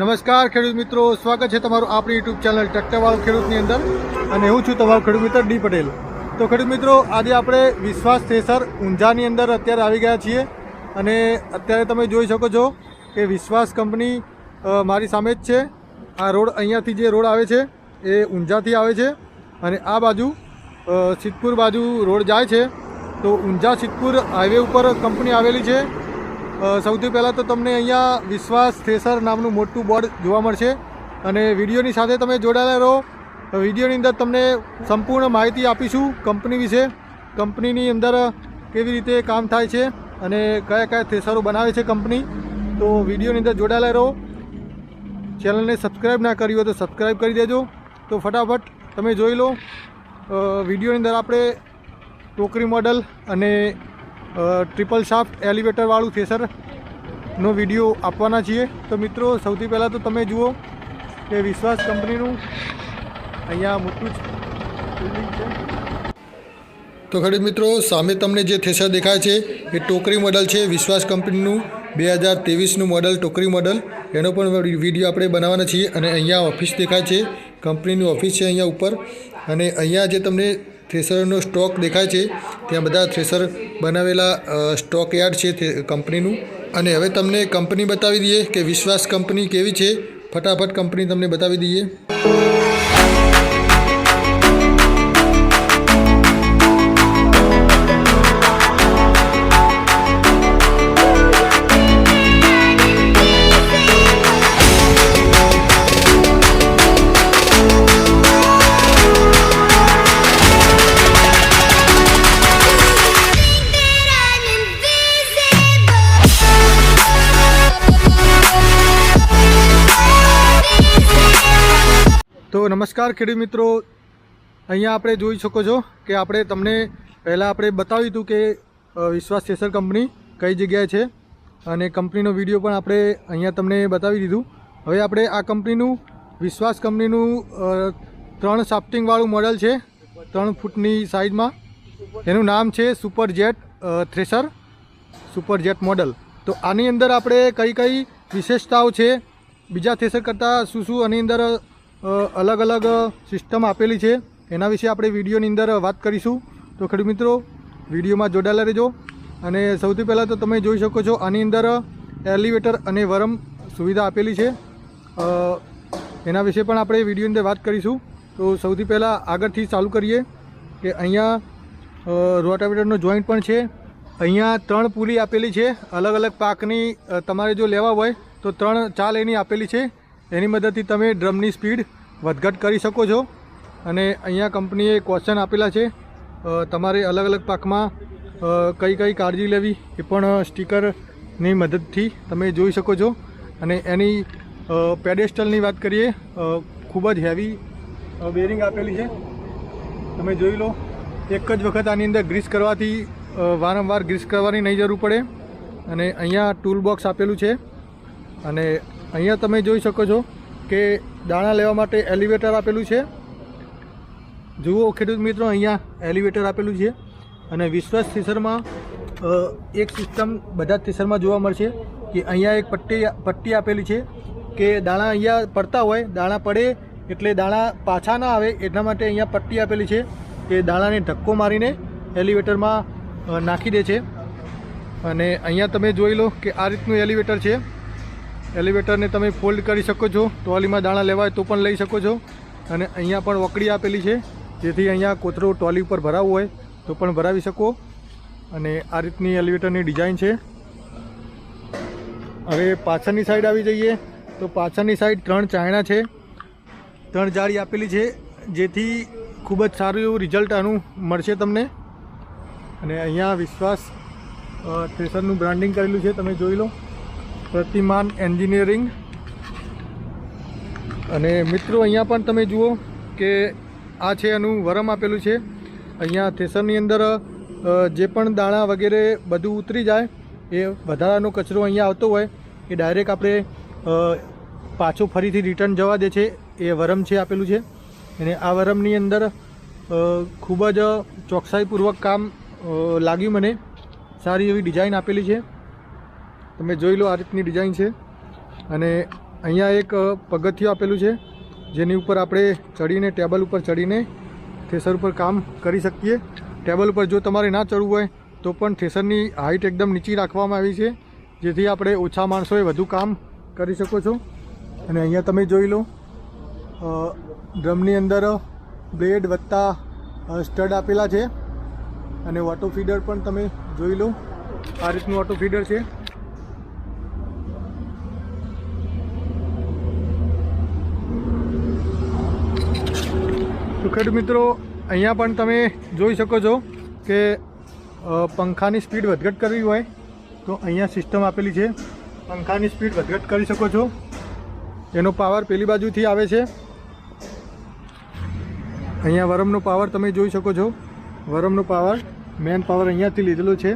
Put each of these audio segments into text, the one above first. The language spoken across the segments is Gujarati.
નમસ્કાર, ખેડૂત મિત્રો. સ્વાગત છે તમારું આપણી યુટ્યુબ ચેનલ ટ્રેક્ટરવાળો ખેડૂતની અંદર. અને હું છું તમારો ખેડૂત મિત્ર ડી પટેલ. તો ખેડૂત મિત્રો, આજે આપણે વિશ્વાસ થ્રેસર ઊંઝાની અંદર અત્યારે આવી ગયા છીએ. અને અત્યારે તમે જોઈ શકો છો કે વિશ્વાસ કંપની મારી સામે જ છે. આ રોડ અહીંયાથી જે રોડ આવે છે, એ ઊંઝાથી આવે છે. અને આ બાજુ સિદ્ધપુર બાજુ રોડ જાય છે. તો ઊંઝા સિદ્ધપુર હાઈવે ઉપર કંપની આવેલી છે. સૌથી પહેલાં તો તમને અહીંયા વિશ્વાસ થેસર નામનું મોટું બોર્ડ જોવા મળશે અને વિડીયોની સાથે તમે જોડાયેલા રહો. વિડીયોની અંદર તમને સંપૂર્ણ માહિતી આપીશું કંપની વિશે. કંપનીની અંદર કેવી રીતે કામ થાય છે અને કયા કયા થેસરો બનાવે છે કંપની. તો વિડીયોની અંદર જોડાયેલા રહો. ચેનલને સબસ્ક્રાઈબ ના કરી હોય તો સબસ્ક્રાઈબ કરી દેજો. તો ફટાફટ તમે જોઈ લો. વિડીયોની અંદર આપણે ટોકરી મોડલ અને ટ્રિપલ શાફ્ટ એલિવેટરવાળું થેસરનો વીડિયો આપવાના છીએ. તો મિત્રો, સૌથી પહેલાં તો તમે જુઓ કે વિશ્વાસ કંપનીનું અહીંયા મોટું જ બિલ્ડિંગ છે. તો ખરી મિત્રો, સામે તમને જે થેસર દેખાય છે, એ ટોકરી મોડલ છે. વિશ્વાસ કંપનીનું બે હજાર ત્રેવીસનું મોડલ ટોકરી મોડલ એનો પણ વીડિયો આપણે બનાવવાના છીએ અને અહીંયા ઓફિસ દેખાય છે. કંપનીની ઓફિસ છે અહીંયા ઉપર. અને અહીંયા જે તમને થ્રેસરનો સ્ટોક દેખાય છે. ત્યાં બધા થ્રેસર બનાવેલા સ્ટોક યાર્ડ છે કંપનીનું. અને હવે તમને કંપની બતાવી દઈએ કે વિશ્વાસ કંપની કેવી છે. ફટાફટ કંપની તમને બતાવી દઈએ. નમસ્કાર ખેડૂત મિત્રો. અહીંયા આપણે જોઈ શકો છો કે આપણે તમને પહેલાં આપણે બતાવ્યું હતું કે વિશ્વાસ થ્રેસર કંપની કઈ જગ્યાએ છે અને કંપનીનો વીડિયો પણ આપણે અહીંયા તમને બતાવી દીધું. હવે આપણે આ કંપનીનું વિશ્વાસ કંપનીનું ત્રણ સાફ્ટિંગવાળું મોડલ છે. ત્રણ ફૂટની સાઇઝમાં એનું નામ છે super jet thresher, super jet model. તો આની અંદર આપણે કઈ કઈ વિશેષતાઓ છે? બીજા થ્રેસર કરતાં શું શું આની અંદર અલગ અલગ સિસ્ટમ આપેલી છે. એના વિશે આપણે વિડીયોની અંદર વાત કરીશું. તો ખેડૂત મિત્રો, વિડીયોમાં જોડાયેલા રહેજો. અને સૌથી પહેલાં તો તમે જોઈ શકો છો, આની અંદર એલિવેટર અને વરમ સુવિધા આપેલી છે. એના વિશે પણ આપણે વિડીયોની અંદર વાત કરીશું. તો સૌથી પહેલાં આગળથી ચાલુ કરીએ કે અહીંયા રોટાવેટરનો જોઈન્ટ પણ છે. અહીંયા ત્રણ પુલી આપેલી છે. અલગ અલગ પાકની તમારે જો લેવા હોય તો ત્રણ ચાલ એની આપેલી છે. એની મદદથી તમે ડ્રમની સ્પીડ વધઘટ કરી શકો છો. અને અહીંયા કંપનીએ ક્વેશ્ચન આપેલા છે. તમારે અલગ અલગ પાકમાં કઈ કઈ કાળજી લેવી એ પણ સ્ટીકરની મદદથી તમે જોઈ શકો છો. અને એની પેડેસ્ટલની વાત કરીએ ખૂબ જ હેવી બેરિંગ આપેલી છે. તમે જોઈ લો, એક જ વખત આની અંદર ગ્રીસ કરવાથી વારંવાર ગ્રીસ કરવાની નહીં જરૂર પડે. અને અહીંયા ટૂલ બોક્સ આપેલું છે. અને અહીંયા તમે જોઈ શકો છો કે દાણા લેવા માટે એલિવેટર આપેલું છે. જુઓ ખેડૂત મિત્રો, અહીંયા એલિવેટર આપેલું છે અને વિશ્વાસ થ્રેસરમાં એક સિસ્ટમ બધા જ થ્રેસરમાં જોવા મળશે કે અહીંયા એક પટ્ટી પટ્ટી આપેલી છે કે દાણા અહીંયા પડતા હોય, દાણા પડે એટલે દાણા પાછા ના આવે એટલા માટે અહીંયા પટ્ટી આપેલી છે કે દાણાને ધક્કો મારીને એલિવેટરમાં નાખી દે છે. અને અહીંયા તમે જોઈ લો કે આ રીતનું એલિવેટર છે. એલિવેટરને તમે ફોલ્ડ કરી શકો છો ટ્રોલીમાં દાણા લેવાય તો પણ લઈ શકો છો. અને અહીંયા પણ વકડી આપેલી છે, જેથી અહીંયા કોથરો ટ્રોલી ઉપર ભરાવવું હોય તો પણ ભરાવી શકો. અને આ રીતની એલિવેટરની ડિઝાઇન છે. હવે પાછળની સાઈડ આવી જઈએ, તો પાછળની સાઈડ ત્રણ ચાયણા છે. ત્રણ જાળી આપેલી છે, જેથી ખૂબ જ સારું એવું રિઝલ્ટ આનું મળશે તમને. અને અહીંયા વિશ્વાસ થ્રેસરનું બ્રાન્ડિંગ કરેલું છે, તમે જોઈ લો. પ્રતિમાન એન્જિનિયરિંગ. અને મિત્રો, અહીંયા પણ તમે જુઓ કે આ છે એનું વરમ આપેલું છે. અહીંયા થેસરની અંદર જે પણ દાણા વગેરે બધું ઉતરી જાય, એ વધારાનો કચરો અહીંયા આવતો હોય, એ ડાયરેક્ટ આપણે પાછો ફરીથી રિટર્ન જવા દે છે. એ વરમ છે આપેલું છે. અને આ વરમની અંદર ખૂબ જ ચોકસાઈપૂર્વક કામ લાગ્યું મને. સારી એવી ડિઝાઇન આપેલી છે. તમે જોઈ લો આ રીતની ડિઝાઇન છે. અને અહીંયા એક પગથિયું આપેલું છે, જેની ઉપર આપણે ચડીને, ટેબલ ઉપર ચડીને થેસર ઉપર કામ કરી શકીએ. ટેબલ ઉપર જો તમારે ના ચડવું હોય, તો પણ થેસરની હાઇટ એકદમ નીચી રાખવામાં આવી છે, જેથી આપણે ઓછા માણસોએ વધુ કામ કરી શકો છો. અને અહીંયા તમે જોઈ લો ડ્રમની અંદર બ્લેડ વત્તા સ્ટડ આપેલા છે. અને વોટો ફીડર પણ તમે જોઈ લો, આ રીતનું ઓટો ફીડર છે. તો મિત્રો, અહીંયા પણ તમે જોઈ શકો છો કે પંખાની સ્પીડ વધઘટ કરવી હોય તો અહીંયા સિસ્ટમ આપેલી છે. પંખાની સ્પીડ વધઘટ કરી શકો છો. એનો પાવર પેલી બાજુથી આવે છે. અહીંયા વરમનો પાવર તમે જોઈ શકો છો. વરમનો પાવર, મેન પાવર અહીંયાથી લીધેલો છે.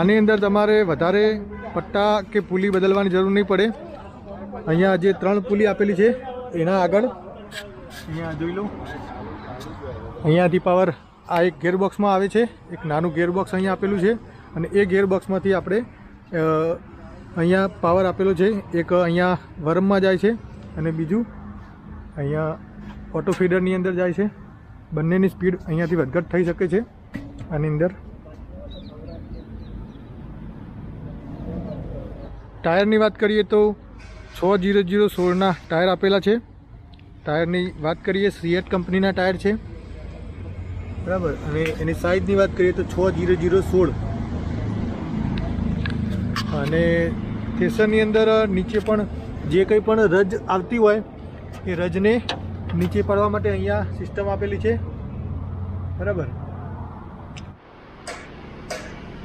આની અંદર તમારે વધારે પટ્ટા કે પુલી બદલવાની જરૂર નહીં પડે. અહીંયા જે ત્રણ પુલી આપેલી છે, એના આગળ અહીંયા જોઈ લો. અહીંયાથી પાવર આ એક ગેરબોક્સમાં આવે છે, એક નાનું ગેરબોક્સ અહીંયા આપેલું છે, અને એ ગેરબોક્સમાંથી આપણે અહીંયા પાવર આપેલો છે, એક અહીંયા વરમમાં જાય છે, અને બીજું અહીંયા ઓટો ફીડરની અંદર જાય છે. બંનેની સ્પીડ અહીંયાથી વધઘટ થઈ શકે છે, આની અંદર. ટાયરની વાત કરીએ તો છ જીરો જીરો સોળના ટાયર આપેલા છે. ટાયરની વાત કરીએ સીએટ કંપનીના ટાયર છે. બરાબર? અને એની સાઇઝની વાત કરીએ તો છ જીરો જીરો સોળ. અને થેસરની અંદર નીચે પણ જે કંઈ પણ રજ આવતી હોય, એ રજને નીચે પાડવા માટે અહીંયા સિસ્ટમ આપેલી છે. બરાબર?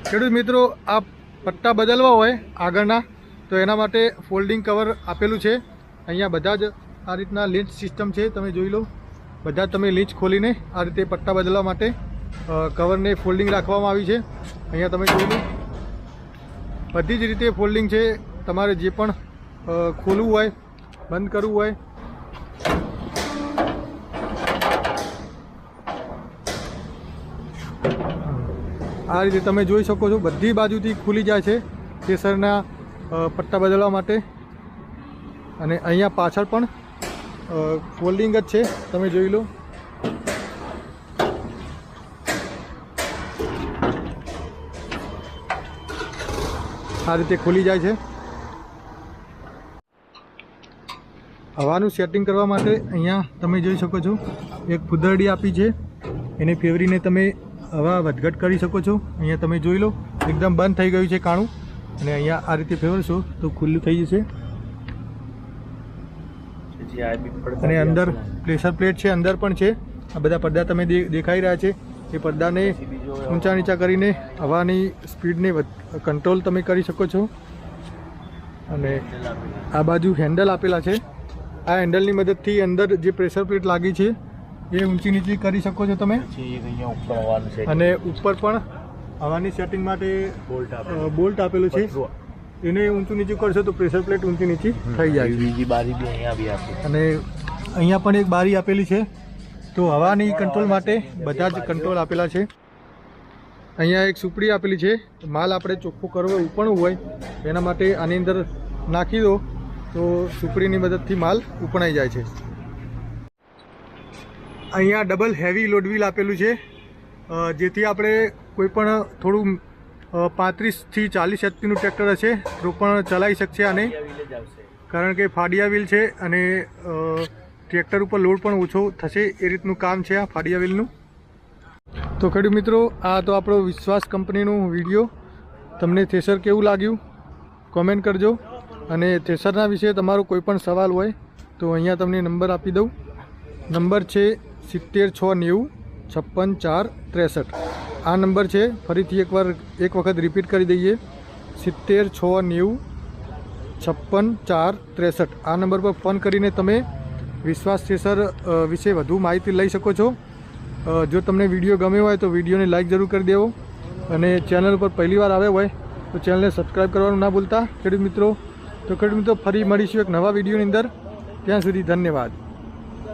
ખેડૂત મિત્રો આ પટ્ટા બદલવા હોય આગળના તો એના માટે ફોલ્ડિંગ કવર આપેલું છે. અહીંયા બધા જ આ રીતના લીંચ સિસ્ટમ છે, તમે જોઈ લો. બધા તમે લીંચ ખોલીને આ રીતે પટ્ટા બદલવા માટે કવરને ફોલ્ડિંગ રાખવામાં આવી છે. અહીંયા તમે જોઈ લો. બધી જ રીતે ફોલ્ડિંગ છે. તમારે જે પણ ખોલવું હોય, બંધ કરવું હોય. આ રીતે તમે જોઈ શકો છો. બધી બાજુથી ખુલી જાય છે. કેસરના પટ્ટા બદલવા માટે. અને અહીંયા પાછળ પણ ફોલ્ડિંગ જ છે. તમે જોઈ લો. આ રીતે ખુલી જાય છે. હવાનું સેટિંગ કરવા માટે અહીંયા તમે જોઈ શકો છો, એક ફુદરડી આપી છે. એને ફેવરીને તમે હવા વધઘટ કરી શકો છો. અહીંયા તમે જોઈ લો, એકદમ બંધ થઈ ગયું છે કાણું. અને અહીંયા આ રીતે ફેરવશો તો ખુલ્લું થઈ જશે. અને અંદર પ્રેશર પ્લેટ છે અંદર પણ છે. આ બધા પડદા તમે દેખાઈ રહ્યા છે. એ પડદાને ઊંચા નીચા કરીને હવાની સ્પીડને કંટ્રોલ તમે કરી શકો છો. અને આ બાજુ હેન્ડલ આપેલા છે. આ હેન્ડલની મદદથી અંદર જે પ્રેશર પ્લેટ લાગી છે એ ઊંચી નીચી કરી શકો છો તમે. અને ઉપર પણ હવાની સેટિંગ માટે બોલ્ટ આપેલું. છે. એને ઊંચું નીચું કરશો તો પ્રેશર પ્લેટ ઊંચી નીચી થઈ જાય બીજી બારી બી અહીંયા બી આપે. અને અહીંયા પણ એક બારી આપેલી છે. તો હવાની કંટ્રોલ માટે બધા જ કંટ્રોલ આપેલા છે. અહીંયા એક સુપડી આપેલી છે. માલ આપણે ચોખ્ખું કરવો ઉપણવું હોય. એના માટે આની અંદર નાખી દો. તો સુપડીની મદદથી માલ ઉપણાઈ જાય છે. અહીંયા ડબલ હેવી લોડવીલ આપેલું છે. જેથી આપણે કોઈ પણ થોડું પાંત્રીસથી ચાલીસ એચપીનું ટ્રેક્ટર હશે, તો પણ ચલાવી શકશે આને કારણ કે ફાડિયા વ્હીલ છે અને ટ્રેક્ટર ઉપર લોડ પણ ઓછો થશે એ રીતનું કામ છે આ ફાડિયા વ્હીલનું. તો ખેડૂત મિત્રો, આ તો આપણો વિશ્વાસ કંપનીનું વીડિયો. તમને થેસર કેવું લાગ્યું? કોમેન્ટ કરજો. અને થેસરના વિશે તમારો કોઈ પણ સવાલ હોય, તો અહીંયા તમને નંબર આપી દઉં. નંબર છે સિત્તેર છ નેવું છપ્પન ચાર ત્રેસઠ. આ નંબર છે. ફરીથી એકવાર એક વખત રિપીટ કરી દઈએ. સિત્તેર, છ, નેવું, છપ્પન, ચાર, ત્રેસઠ. આ નંબર પર ફોન કરીને તમે વિશ્વાસ થેસર વિશે વધુ માહિતી લઈ શકો છો. જો તમને વીડિયો ગમ્યો હોય તો વિડીયોને લાઈક જરૂર કરી દેવો. અને ચેનલ પર પહેલી વાર આવ્યા હોય તો ચેનલને સબસ્ક્રાઈબ કરવાનું ના ભૂલતા. ખેડૂત મિત્રો, તો ખેડૂત મિત્રો, ફરી મળીશું એક નવા વિડીયોની અંદર. ત્યાં સુધી ધન્યવાદ.